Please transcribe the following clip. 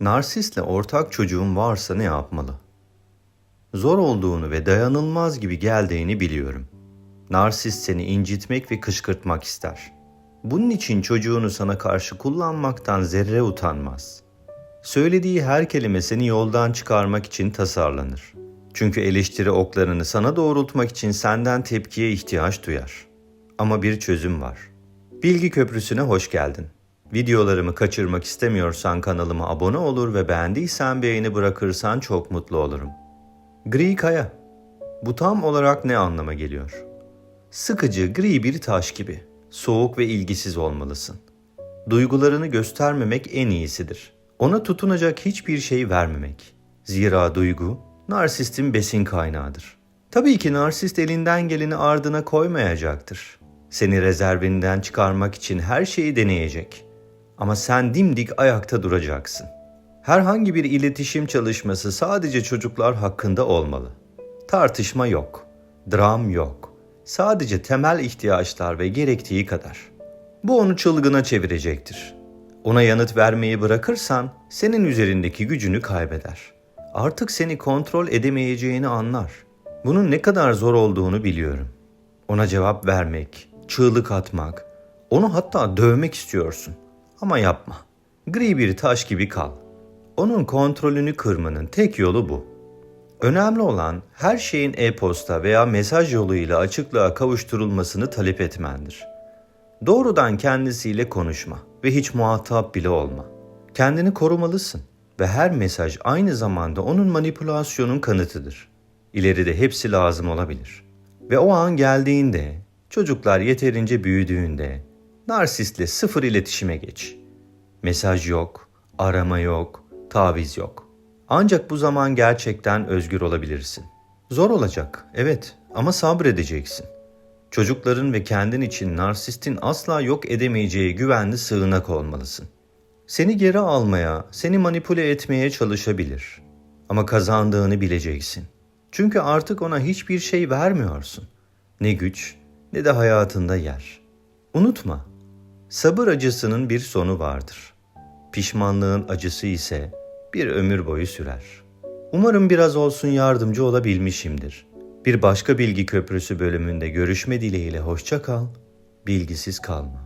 Narsistle ortak çocuğun varsa ne yapmalı? Zor olduğunu ve dayanılmaz gibi geldiğini biliyorum. Narsist seni incitmek ve kışkırtmak ister. Bunun için çocuğunu sana karşı kullanmaktan zerre utanmaz. Söylediği her kelime seni yoldan çıkarmak için tasarlanır. Çünkü eleştiri oklarını sana doğrultmak için senden tepkiye ihtiyaç duyar. Ama bir çözüm var. Bilgi Köprüsü'ne hoş geldin. Videolarımı kaçırmak istemiyorsan kanalıma abone olur ve beğendiysen beğeni bırakırsan çok mutlu olurum. Gri kaya. Bu tam olarak ne anlama geliyor? Sıkıcı gri bir taş gibi. Soğuk ve ilgisiz olmalısın. Duygularını göstermemek en iyisidir. Ona tutunacak hiçbir şey vermemek. Zira duygu, narsistin besin kaynağıdır. Tabii ki narsist elinden geleni ardına koymayacaktır. Seni rezervinden çıkarmak için her şeyi deneyecek. Ama sen dimdik ayakta duracaksın. Herhangi bir iletişim çalışması sadece çocuklar hakkında olmalı. Tartışma yok, dram yok. Sadece temel ihtiyaçlar ve gerektiği kadar. Bu onu çılgına çevirecektir. Ona yanıt vermeyi bırakırsan senin üzerindeki gücünü kaybeder. Artık seni kontrol edemeyeceğini anlar. Bunun ne kadar zor olduğunu biliyorum. Ona cevap vermek, çığlık atmak, onu hatta dövmek istiyorsun. Ama yapma. Gri bir taş gibi kal. Onun kontrolünü kırmanın tek yolu bu. Önemli olan her şeyin e-posta veya mesaj yoluyla açıklığa kavuşturulmasını talep etmendir. Doğrudan kendisiyle konuşma ve hiç muhatap bile olma. Kendini korumalısın ve her mesaj aynı zamanda onun manipülasyonun kanıtıdır. İleride hepsi lazım olabilir. Ve o an geldiğinde, çocuklar yeterince büyüdüğünde narsistle sıfır iletişime geç. Mesaj yok, arama yok, taviz yok. Ancak bu zaman gerçekten özgür olabilirsin. Zor olacak, evet ama sabredeceksin. Çocukların ve kendin için narsistin asla yok edemeyeceği güvenli sığınak olmalısın. Seni geri almaya, seni manipüle etmeye çalışabilir. Ama kazandığını bileceksin. Çünkü artık ona hiçbir şey vermiyorsun. Ne güç ne de hayatında yer. Unutma, sabır acısının bir sonu vardır. Pişmanlığın acısı ise bir ömür boyu sürer. Umarım biraz olsun yardımcı olabilmişimdir. Bir başka bilgi köprüsü bölümünde görüşme dileğiyle hoşça kal, bilgisiz kalma.